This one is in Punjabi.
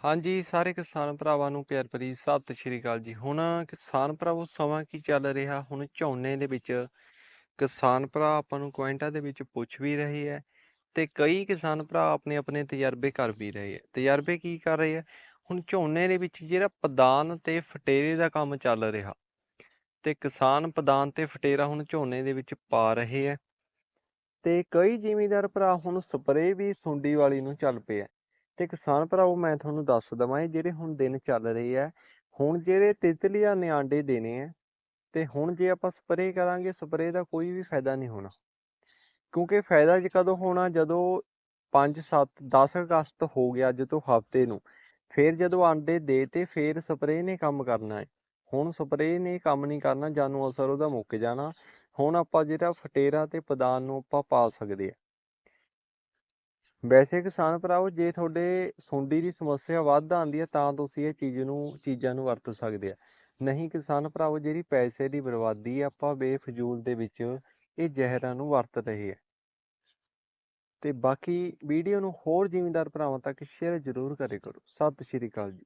ਹਾਂਜੀ, ਸਾਰੇ ਕਿਸਾਨ ਭਰਾਵਾਂ ਨੂੰ ਪਿਆਰ ਭਰੀ ਸਤਿ ਸ਼੍ਰੀ ਅਕਾਲ ਜੀ। ਹੁਣ ਕਿਸਾਨ ਭਰਾਵੋ, ਸਮਾਂ ਕੀ ਚੱਲ ਰਿਹਾ? ਹੁਣ ਝੋਨੇ ਦੇ ਵਿੱਚ ਕਿਸਾਨ ਭਰਾ ਆਪਾਂ ਨੂੰ ਕੁਆਇੰਟਾਂ ਦੇ ਵਿੱਚ ਪੁੱਛ ਵੀ ਰਹੇ ਹੈ ਤੇ ਕਈ ਕਿਸਾਨ ਭਰਾ ਆਪਣੇ ਆਪਣੇ ਤਜਰਬੇ ਕਰ ਵੀ ਰਹੇ ਹੈ। ਤਜਰਬੇ ਕੀ ਕਰ ਰਹੇ ਹੈ? ਹੁਣ ਝੋਨੇ ਦੇ ਵਿੱਚ ਜਿਹੜਾ ਪਦਾਨ ਤੇ ਫਟੇਰੇ ਦਾ ਕੰਮ ਚੱਲ ਰਿਹਾ ਤੇ ਕਿਸਾਨ ਪਦਾਨ ਤੇ ਫਟੇਰਾ ਹੁਣ ਝੋਨੇ ਦੇ ਵਿੱਚ ਪਾ ਰਹੇ ਹੈ ਤੇ ਕਈ ਜ਼ਿਮੀਂਦਾਰ ਭਰਾ ਹੁਣ ਸਪਰੇਅ ਵੀ ਸੁੰਡੀ ਵਾਲੀ ਨੂੰ ਚੱਲ ਪਏ ਹੈ। ਤੇ ਕਿਸਾਨ ਭਰਾਵੋ, ਮੈਂ ਤੁਹਾਨੂੰ ਦੱਸ ਦਵਾਂ, ਇਹ ਜਿਹੜੇ ਹੁਣ ਦਿਨ ਚੱਲ ਰਹੇ ਆ, ਹੁਣ ਜਿਹੜੇ ਤਿਤਲੀਆਂ ਨੇ ਆਂਡੇ ਦੇਣੇ ਆ, ਤੇ ਹੁਣ ਜੇ ਆਪਾਂ ਸਪਰੇਅ ਕਰਾਂਗੇ, ਸਪਰੇਅ ਦਾ ਕੋਈ ਵੀ ਫਾਇਦਾ ਨਹੀਂ ਹੋਣਾ। ਕਿਉਂਕਿ ਫਾਇਦਾ ਜ ਕਦੋਂ ਹੋਣਾ? ਜਦੋਂ 5 7 10 ਅਗਸਤ ਹੋ ਗਿਆ ਅੱਜ ਤੋਂ ਹਫ਼ਤੇ ਨੂੰ, ਫਿਰ ਜਦੋਂ ਆਂਡੇ ਦੇ ਤੇ ਫਿਰ ਸਪਰੇਅ ਨੇ ਕੰਮ ਕਰਨਾ ਹੈ ਹੁਣ ਸਪਰੇਅ ਨੇ ਕੰਮ ਨਹੀਂ ਕਰਨਾ, ਜਾਨੂੰ ਅਸਰ ਉਹਦਾ ਮੁੱਕ ਜਾਣਾ। ਹੁਣ ਆਪਾਂ ਜਿਹੜਾ ਫਟੇਰਾ ਤੇ ਪਦਾਨ ਨੂੰ ਆਪਾਂ ਪਾ ਸਕਦੇ ਆ। ਵੈਸੇ ਕਿਸਾਨ ਭਰਾਵੋ, ਜੇ ਤੁਹਾਡੇ ਸੁੰਡੀ ਦੀ ਸਮੱਸਿਆ ਵੱਧ ਆਉਂਦੀ ਹੈ, ਤਾਂ ਤੁਸੀਂ ਇਹ ਚੀਜ਼ ਨੂੰ, ਚੀਜ਼ਾਂ ਨੂੰ ਵਰਤ ਸਕਦੇ ਆ। ਨਹੀਂ ਕਿਸਾਨ ਭਰਾਵੋ, ਜਿਹੜੀ ਪੈਸੇ ਦੀ ਬਰਬਾਦੀ ਆਪਾਂ ਬੇਫਜ਼ੂਲ ਦੇ ਵਿੱਚ ਇਹ ਜ਼ਹਿਰਾਂ ਨੂੰ ਵਰਤ ਰਹੇ ਆ। ਤੇ ਬਾਕੀ ਵੀਡੀਓ ਨੂੰ ਹੋਰ ਜ਼ਿਮੀਂਦਾਰ ਭਰਾਵਾਂ ਤੱਕ ਸ਼ੇਅਰ ਜ਼ਰੂਰ ਕਰੇ ਕਰੋ। ਸਤਿ ਸ਼੍ਰੀ ਅਕਾਲ ਜੀ।